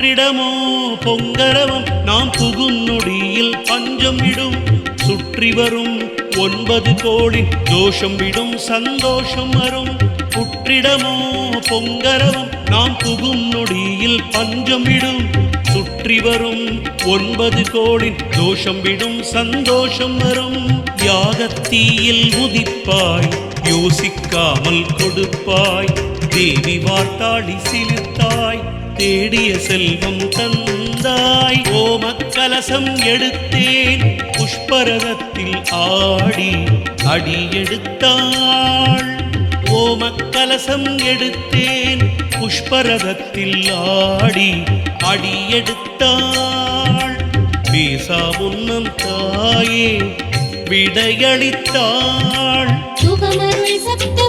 புற்றிடமோ பொங்கரவம் நாம் புகுநொடியில் பஞ்சம் விடும். சுற்றி வரும் ஒன்பது கோடி தோஷம் விடும் சந்தோஷம் வரும் புற்றிடமோ? பொங்கரவம் நாம் புகும் நொடியில் பஞ்சம் விடும். சுற்றி வரும் ஒன்பது கோடி தோஷம் விடும் சந்தோஷம் வரும் யாகத்தீயில் உதிப்பாய் யோசிக்காமல் கொடுப்பாய். தேவி வாட்டாடி சிலிர்த்தாய் தேடிய செல்வம் தந்தாய். ஓமக்கலசம் எடுத்தேன். புஷ்பரதத்தில் ஆடி அடி எடுத்தாள். ஓமக்கலசம் எடுத்தேன். புஷ்பரதத்தில் ஆடி அடி எடுத்தாள். பேசா முன்னம் தாயே விடையளித்தாள். சுகமருள் சப்த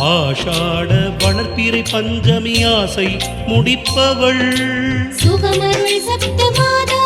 ஆஷாட வளர்ப்பிறை பஞ்சமி ஆசை முடிப்பவள். சுகமருள் சப்தமாத